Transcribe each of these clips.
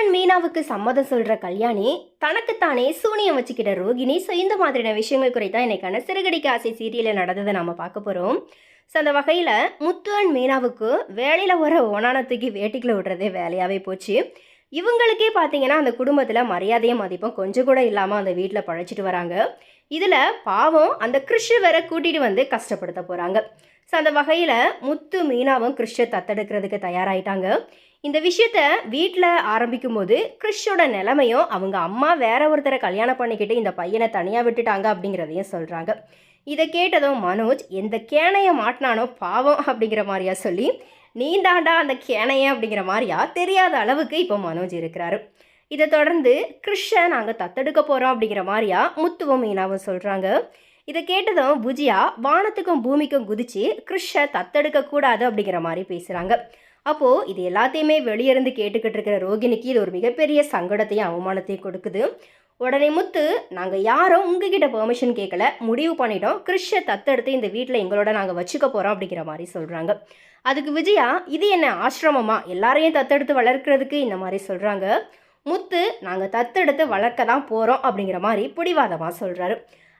And மீனாவுக்கு சம்மதம் சொல்கிற கல்யாணி தனக்குத்தானே சூனியம் வச்சுக்கிட்ட ரோகிணி. ஸோ இந்த மாதிரியான விஷயங்கள் குறித்தா இன்னைக்கான சிறுகடிக்க ஆசை சீரியலில் நடந்ததை நம்ம பார்க்க போகிறோம் ஸோ அந்த வகையில் முத்து அண்ட் மீனாவுக்கு வேலையில் வர ஓனான தூக்கி வேட்டிக்கில் விடுறதே வேலையாகவே போச்சு. இவங்களுக்கே பார்த்தீங்கன்னா அந்த குடும்பத்தில் மரியாதையும் மதிப்பும் கொஞ்சம் கூட இல்லாமல் அந்த வீட்டில் பழைச்சிட்டு வராங்க. இதில் பாவம் அந்த கிருஷ்ணவரை வேற கூட்டிகிட்டு வந்து கஷ்டப்படுத்த போகிறாங்க ஸோ அந்த வகையில் முத்து மீனாவும் கிறிஷை தத்தெடுக்கிறதுக்கு தயாராகிட்டாங்க இந்த விஷயத்த வீட்டில் ஆரம்பிக்கும் போது கிறிஷோட நிலைமையும் அவங்க அம்மா வேற ஒருத்தரை கல்யாணம் பண்ணிக்கிட்டு இந்த பையனை தனியாக விட்டுட்டாங்க அப்படிங்கிறதையும் சொல்கிறாங்க இதை கேட்டதும் மனோஜ் எந்த கேனையை மாட்டினானோ பாவம் அப்படிங்கிற மாதிரியா சொல்லி நீ தாண்டா அந்த கேனைய அப்படிங்கிற மாதிரியா தெரியாத அளவுக்கு இப்போ மனோஜ் இருக்கிறாரு. இதை தொடர்ந்து கிறிஷை நாங்கள் தத்தெடுக்க போகிறோம் அப்படிங்கிற மாதிரியா முத்துவும் மீனாவும் சொல்கிறாங்க இதை கேட்டதும் புஜியா வானத்துக்கும் பூமிக்கும் குதிச்சு கிறிஷை தத்தெடுக்க கூடாது அப்படிங்கிற மாதிரி பேசுகிறாங்க அப்போது இது எல்லாத்தையுமே வெளியிருந்து கேட்டுக்கிட்டு இருக்கிற ரோகிணிக்கு இது ஒரு மிகப்பெரிய சங்கடத்தையும் அவமானத்தையும் கொடுக்குது. உடனே முத்து நாங்கள் யாரும் உங்ககிட்ட பெர்மிஷன் கேட்கல முடிவு பண்ணிட்டோம். கிறிஷை தத்தெடுத்து இந்த வீட்டில் எங்களோட நாங்கள் வச்சுக்க போகிறோம் அப்படிங்கிற மாதிரி சொல்கிறாங்க அதுக்கு விஜயா இது என்ன ஆசிரமமா? எல்லாரையும் தத்தெடுத்து வளர்க்கறதுக்கு இந்த மாதிரி சொல்கிறாங்க முத்து நாங்கள் தத்தெடுத்து வளர்க்க தான் போகிறோம் அப்படிங்கிற மாதிரி பிடிவாதமாக சொல்கிறாரு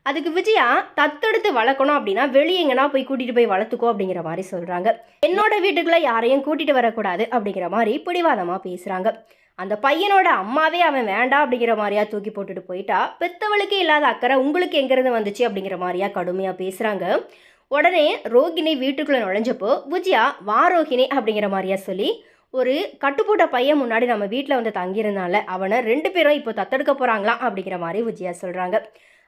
அதுக்கு விஜயா தத்தெடுத்து வளர்க்கணும் அப்படின்னா வெளியே எங்கன்னா போய் கூட்டிகிட்டு போய் வளர்த்துக்கோ அப்படிங்கிற மாதிரி சொல்கிறாங்க என்னோட வீட்டுக்குள்ளே யாரையும் கூட்டிகிட்டு வரக்கூடாது அப்படிங்கிற மாதிரி பிடிவாதமாக பேசுகிறாங்க அந்த பையனோட அம்மாவே அவன் வேண்டாம் அப்படிங்கிற மாதிரியா தூக்கி போட்டுட்டு போயிட்டா பெத்தவளுக்கே இல்லாத அக்கறை உங்களுக்கு எங்கேருந்து வந்துச்சு அப்படிங்கிற மாதிரியா கடுமையாக பேசுகிறாங்க உடனே ரோகிணி வீட்டுக்குள்ளே நுழைஞ்சப்போ விஜயா வா ரோகிணி அப்படிங்கிற மாதிரியா சொல்லி ஒரு கட்டுப்போட்ட பையன் முன்னாடி நம்ம வீட்டில் வந்து தங்கியிருந்தால அவனை ரெண்டு பேரும் இப்போ தத்தெடுக்க போகிறாங்களாம் அப்படிங்கிற மாதிரி விஜயா சொல்கிறாங்க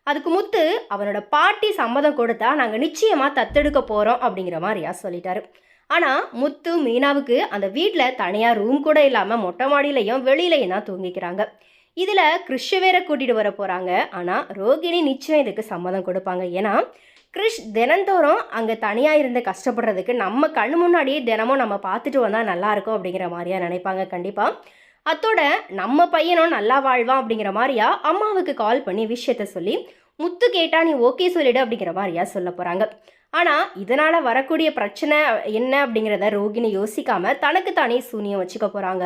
அதுக்கு முத்து அவனோட பாட்டி சம்மதம் கொடுத்தா நாங்கள் நிச்சயமாக தத்தெடுக்க போகிறோம் அப்படிங்கிற மாதிரியா சொல்லிட்டாரு. ஆனால் முத்து மீனாவுக்கு அந்த வீட்டில் தனியாக ரூம் கூட இல்லாமல் மொட்டை மாடியிலையும் வெளியிலையும் தான் தூங்கிக்கிறாங்க. இதில் கிறிஷ் வேற கூட்டிகிட்டு வர போகிறாங்க ஆனால் ரோகிணி நிச்சயம் இதுக்கு சம்மதம் கொடுப்பாங்க. ஏன்னா கிறிஷ் தினந்தோறும் அங்கே தனியாக இருந்து கஷ்டப்படுறதுக்கு நம்ம கண் முன்னாடியே தினமும் நம்ம பார்த்துட்டு வந்தால் நல்லாயிருக்கும் அப்படிங்கிற மாதிரியா நினைப்பாங்க. கண்டிப்பாக அத்தோட நம்ம பையனும் நல்லா வாழ்வான் அப்படிங்கிற மாதிரியா அம்மாவுக்கு கால் பண்ணி விஷயத்த சொல்லி முத்து கேட்டால் நீ ஓகே சொல்லிடு அப்படிங்கிற மாதிரியா சொல்ல போகிறாங்க ஆனால் இதனால் வரக்கூடிய பிரச்சனை என்ன அப்படிங்கிறத ரோகிணி யோசிக்காமல் தனக்கு தானே சூனியம் வச்சுக்க போகிறாங்க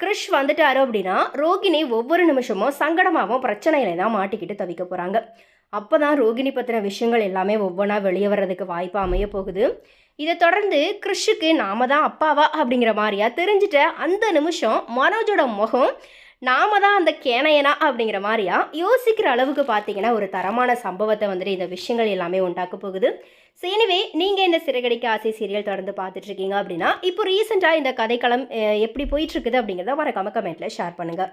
கிறிஷ் வந்துட்டாரு அப்படின்னா ரோகிணி ஒவ்வொரு நிமிஷமும் சங்கடமாகவும் பிரச்சனையில தான் மாட்டிக்கிட்டு தவிக்க போகிறாங்க அப்போ தான் ரோகிணி பற்றின விஷயங்கள் எல்லாமே ஒவ்வொன்றா வெளியே வர்றதுக்கு வாய்ப்பு அமைய போகுது. இதை தொடர்ந்து கிறிஷுக்கு நாம தான் அப்பாவா அப்படிங்கிற மாதிரியா தெரிஞ்சுட்ட அந்த நிமிஷம் மனோஜோட முகம் நாம தான் அந்த கேனையனா அப்படிங்கிற மாதிரியா யோசிக்கிற அளவுக்கு பார்த்தீங்கன்னா ஒரு தரமான சம்பவத்தை வந்துட்டு இந்த விஷயங்கள் எல்லாமே உண்டாக்க போகுது. ஸோ எனிவே நீங்கள் இந்த சிறகடிக்க ஆசை சீரியல் தொடர்ந்து பார்த்துட்ருக்கீங்க அப்படின்னா இப்போ ரீசெண்டாக இந்த கதைக்களம் எப்படி போயிட்டுருக்குது அப்படிங்கிறத மறக்காம கமெண்ட்டில் ஷேர் பண்ணுங்கள்